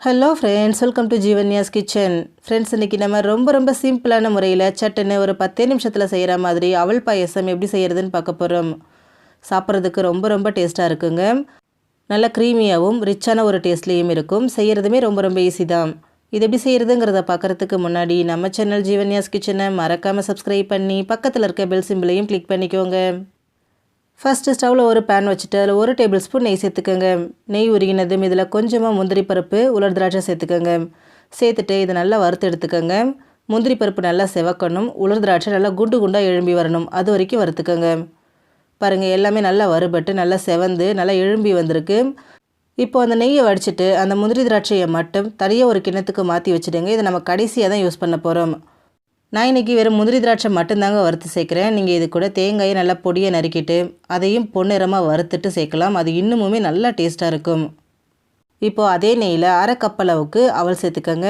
Hello friends welcome to Jeevanya's kitchen friends இன்றைக்கி நம்ம ரொம்ப ரொம்ப சிம்பிளான முறையில் சட்டுன்னு ஒரு பத்தே நிமிஷத்தில் செய்கிற மாதிரி அவள் பாயசம் எப்படி செய்கிறதுன்னு பார்க்க போகிறோம் சாப்பிட்றதுக்கு ரொம்ப ரொம்ப டேஸ்ட்டாக இருக்குங்க. நல்ல க்ரீமியாகவும் ரிச்சான ஒரு டேஸ்ட்லேயும் இருக்கும். செய்கிறதுமே ரொம்ப ரொம்ப ஈஸி தான். இது எப்படி செய்கிறதுங்கிறத பார்க்குறதுக்கு முன்னாடி நம்ம சேனல் ஜீவன்யாஸ் கிச்சனை மறக்காமல் சப்ஸ்கிரைப் பண்ணி பக்கத்தில் இருக்க பெல் சிம்பிளையும் கிளிக் பண்ணிக்கோங்க. ஃபஸ்ட்டு ஸ்டவ்வில் ஒரு பேன் வச்சுட்டு அதில் ஒரு டேபிள் ஸ்பூன் நெய் சேர்த்துக்கோங்க. நெய் உருகினதும் இதில் கொஞ்சமாக முந்திரி பருப்பு உலர் திராட்சை சேர்த்துக்கோங்க. சேர்த்துட்டு இதை நல்லா வறுத்து எடுத்துக்கோங்க. முந்திரி பருப்பு நல்லா செவக்கணும். உலர் திராட்சை நல்லா குண்டு குண்டாக எழும்பி வரணும். அது வரைக்கும் வறுத்துக்கோங்க. பாருங்கள் எல்லாமே நல்லா வறுபட்டு நல்லா செவந்து நல்லா எழும்பி வந்திருக்கு. இப்போ அந்த நெய்யை வடிச்சிட்டு அந்த முந்திரி திராட்சையை மட்டும் தனியாக ஒரு கிண்ணத்துக்கு மாற்றி வச்சுடுங்க. இதை நம்ம கடைசியாக தான் யூஸ் பண்ண போகிறோம் நான் இன்றைக்கி வெறும் முந்திரி திராட்சை மட்டும்தாங்க வறுத்து சேர்க்குறேன். நீங்கள் இது கூட தேங்காயை நல்லா பொடியை நறுக்கிட்டு அதையும் பொன்னிறமாக வறுத்துட்டு சேர்க்கலாம். அது இன்னுமுமே நல்லா டேஸ்ட்டாக இருக்கும். இப்போது அதே நெய்யில் அரை கப் அளவுக்கு அவல் சேர்த்துக்கோங்க.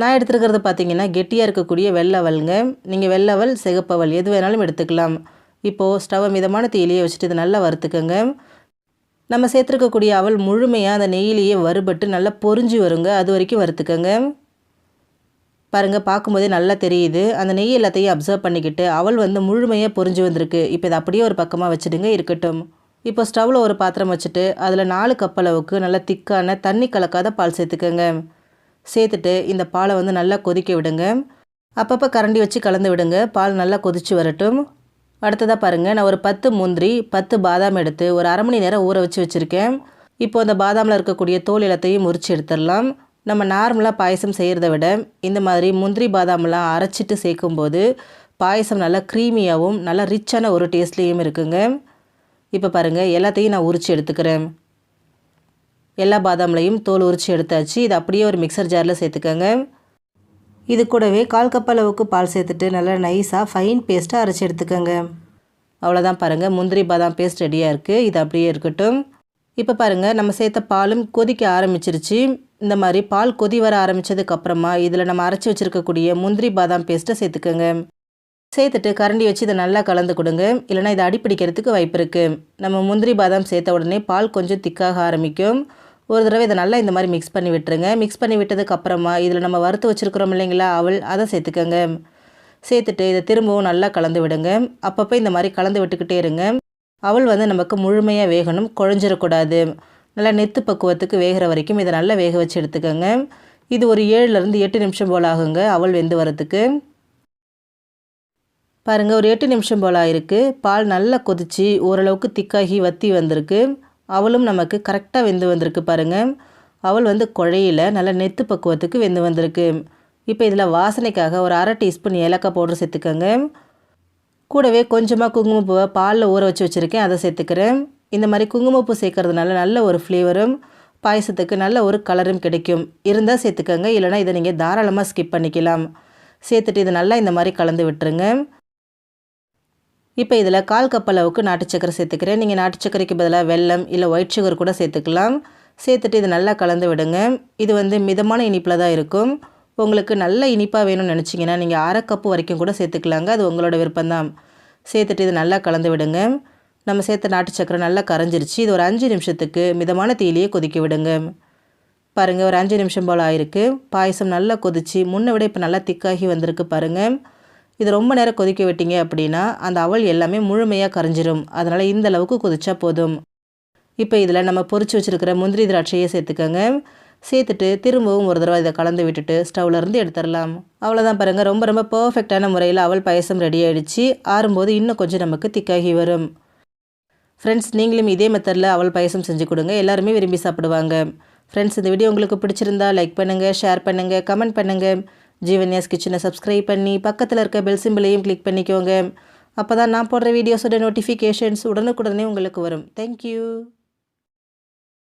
நான் எடுத்துருக்கிறது பார்த்தீங்கன்னா கெட்டியாக இருக்கக்கூடிய வெள்ளவல்ங்க நீங்கள் வெள்ளவல் சிகப்பவல் எது வேணாலும் எடுத்துக்கலாம். இப்போது ஸ்டவ்வை மிதமான தீயிலேயே வச்சுட்டு இதை நல்லா வறுத்துக்கோங்க. நம்ம சேர்த்துருக்கக்கூடிய அவள் முழுமையாக அந்த நெய்யிலேயே வறுபட்டு நல்லா பொறிஞ்சு வருங்க. அது வரைக்கும் வறுத்துக்கோங்க. பாருங்கள் பார்க்கும்போதே நல்லா தெரியுது. அந்த நெய் எல்லாத்தையும் அப்சர்வ் பண்ணிக்கிட்டு அவள் வந்து முழுமையாக பொறிஞ்சு வந்திருக்கு. இப்போ இதை அப்படியே ஒரு பக்கமாக வச்சுடுங்க இருக்கட்டும். இப்போ ஸ்டவ்வில் ஒரு பாத்திரம் வச்சுட்டு அதில் நாலு கப் அளவுக்கு நல்லா திக்கான தண்ணி கலக்காத பால் சேர்த்துக்கோங்க. சேர்த்துட்டு இந்த பாலை வந்து நல்லா கொதிக்க விடுங்க. அப்பப்போ கரண்டி வச்சு கலந்து விடுங்க. பால் நல்லா கொதித்து வரட்டும். அடுத்ததாக பாருங்கள் நான் ஒரு பத்து முந்திரி பத்து பாதாம் எடுத்து ஒரு அரை மணி நேரம் ஊற வச்சு வச்சுருக்கேன். இப்போ அந்த பாதாமில் இருக்கக்கூடிய தோல் எல்லாத்தையும் முறிச்சு எடுத்துடலாம். நம்ம நார்மலாக பாயசம் செய்கிறத விட இந்த மாதிரி முந்திரி பாதாமெல்லாம் அரைச்சிட்டு சேர்க்கும்போது பாயசம் நல்லா க்ரீமியாகவும் நல்லா ரிச்சான ஒரு டேஸ்ட்லேயும் இருக்குங்க. இப்போ பாருங்கள் எல்லாத்தையும் நான் உரித்து எடுத்துக்கிறேன். எல்லா பாதாம்லையும் தோல் உரித்து எடுத்தாச்சு. இது அப்படியே ஒரு மிக்சர் ஜாரில் சேர்த்துக்கோங்க. இது கூடவே கால் கப் அளவுக்கு பால் சேர்த்துட்டு நல்லா நைஸாக ஃபைன் பேஸ்ட்டாக அரைச்சி எடுத்துக்கோங்க. அவ்வளோதான் பாருங்கள் முந்திரி பாதாம் பேஸ்ட் ரெடியாக இருக்குது இது அப்படியே இருக்கட்டும். இப்போ பாருங்கள் நம்ம சேர்த்த பாலும் கொதிக்க ஆரம்பிச்சிருச்சு. இந்த மாதிரி பால் கொதி வர ஆரம்பித்ததுக்கப்புறமா இதில் நம்ம அரைச்சி வச்சுருக்கக்கூடிய முந்திரி பாதாம் பேஸ்ட்டை சேர்த்துக்கோங்க. சேர்த்துட்டு கரண்டி வச்சு இதை நல்லா கலந்து கொடுங்க. இல்லைனா இதை அடிப்பிடிக்கிறதுக்கு வாய்ப்பு இருக்குது நம்ம முந்திரி பாதாம் சேர்த்த உடனே பால் கொஞ்சம் திக்காக ஆரம்பிக்கும். ஒரு தடவை இதை நல்லா இந்த மாதிரி மிக்ஸ் பண்ணி விட்டுருங்க. மிக்ஸ் பண்ணி விட்டதுக்கப்புறமா இதில் நம்ம வறுத்து வச்சுருக்குறோம் இல்லைங்களா அவள் அதை சேர்த்துக்கோங்க. சேர்த்துட்டு இதை திரும்பவும் நல்லா கலந்து விடுங்க. அப்பப்போ இந்த மாதிரி கலந்து விட்டுக்கிட்டே இருங்க. அவள் வந்து நமக்கு முழுமையாக வேகணும் குழஞ்சிடக்கூடாது நல்லா நெத்து பக்குவத்துக்கு வேகிற வரைக்கும் இதை நல்லா வேக வச்சு எடுத்துக்கோங்க. இது ஒரு ஏழுலேருந்து எட்டு நிமிஷம் போல் ஆகுங்க அவள் வெந்து வரத்துக்கு. பாருங்கள் ஒரு எட்டு நிமிஷம் போல் ஆயிருக்கு. பால் நல்லா கொதித்து ஓரளவுக்கு திக்காகி வத்தி வந்திருக்கு. அவளும் நமக்கு கரெக்டாக வெந்து வந்திருக்கு பாருங்கள் அவள் வந்து குழையில் நல்லா நெத்து பக்குவத்துக்கு வெந்து வந்திருக்கு. இப்போ இதில் வாசனைக்காக ஒரு அரை டீஸ்பூன் ஏலக்காய் பவுடர் சேர்த்துக்கோங்க. கூடவே கொஞ்சமாக குங்குமப்பூவை பாலில் ஊற வச்சு வச்சுருக்கேன் அதை சேர்த்துக்கிறேன். இந்த மாதிரி குங்குமப்பூ சேர்க்கறதுனால நல்ல ஒரு ஃப்ளேவரும் பாயசத்துக்கு நல்ல ஒரு கலரும் கிடைக்கும். இருந்தால் சேர்த்துக்கோங்க. இல்லைனா இதை நீங்கள் தாராளமாக ஸ்கிப் பண்ணிக்கலாம். சேர்த்துட்டு இதை நல்லா இந்த மாதிரி கலந்து விட்டுருங்க. இப்போ இதில் கால் கப் அளவுக்கு நாட்டு சக்கரை சேர்த்துக்கிறேன். நீங்கள் நாட்டு சக்கரைக்கு பதிலாக வெல்லம் இல்லை ஒயிட் சுகர் கூட சேர்த்துக்கலாம். சேர்த்துட்டு இதை நல்லா கலந்து விடுங்க. இது வந்து மிதமான இனிப்பில் தான் இருக்கும். உங்களுக்கு நல்ல இனிப்பாக வேணும்னு நினச்சிங்கன்னா நீங்கள் அரை கப்பு வரைக்கும் கூட சேர்த்துக்கலாங்க. அது உங்களோட விருப்பம்தான். சேர்த்துட்டு இது நல்லா கலந்து விடுங்க. நம்ம சேர்த்த நாட்டு சக்கரை நல்லா கரைஞ்சிருச்சு. இது ஒரு அஞ்சு நிமிஷத்துக்கு மிதமான தீயிலேயே கொதிக்க விடுங்க. பாருங்கள் ஒரு அஞ்சு நிமிஷம் போல் ஆயிருக்கு. பாயசம் நல்லா கொதிச்சு முன்னை விட இப்போ நல்லா திக்காகி வந்திருக்கு பாருங்கள் இது ரொம்ப நேரம் கொதிக்க விட்டீங்க அப்படின்னா அந்த அவல் எல்லாமே முழுமையாக கரைஞ்சிரும். அதனால் இந்த அளவுக்கு கொதிச்சா போதும். இப்போ இதில் நம்ம பொறிச்சு வச்சுருக்கிற முந்திரி திராட்சையை சேர்த்துக்கோங்க. சேர்த்துட்டு திரும்பவும் ஒரு தடவை இதை கலந்து விட்டுட்டு ஸ்டவ்லேருந்து எடுத்துடலாம். அவ்வளோதான் பாருங்கள் ரொம்ப ரொம்ப பர்ஃபெக்டான முறையில் அவள் பாயசம் ரெடி ஆகிடுச்சு ஆறும்போது இன்னும் கொஞ்சம் நமக்கு திக்காகி வரும். ஃப்ரெண்ட்ஸ் நீங்களும் இதே மெத்தடில் அவள் பாயசம் செஞ்சு கொடுங்க. எல்லாருமே விரும்பி சாப்பிடுவாங்க. ஃப்ரெண்ட்ஸ் இந்த வீடியோ உங்களுக்கு பிடிச்சிருந்தா லைக் பண்ணுங்கள் ஷேர் பண்ணுங்கள் கமெண்ட் பண்ணுங்கள் ஜீவன்யாஸ் கிச்சனை சப்ஸ்கிரைப் பண்ணி பக்கத்தில் இருக்க பெல் சிம்பிளையும் கிளிக் பண்ணிக்கோங்க. அப்போ தான் நான் போடுற வீடியோஸோட நோட்டிஃபிகேஷன்ஸ் உடனுக்குடனே உங்களுக்கு வரும். தேங்க்யூ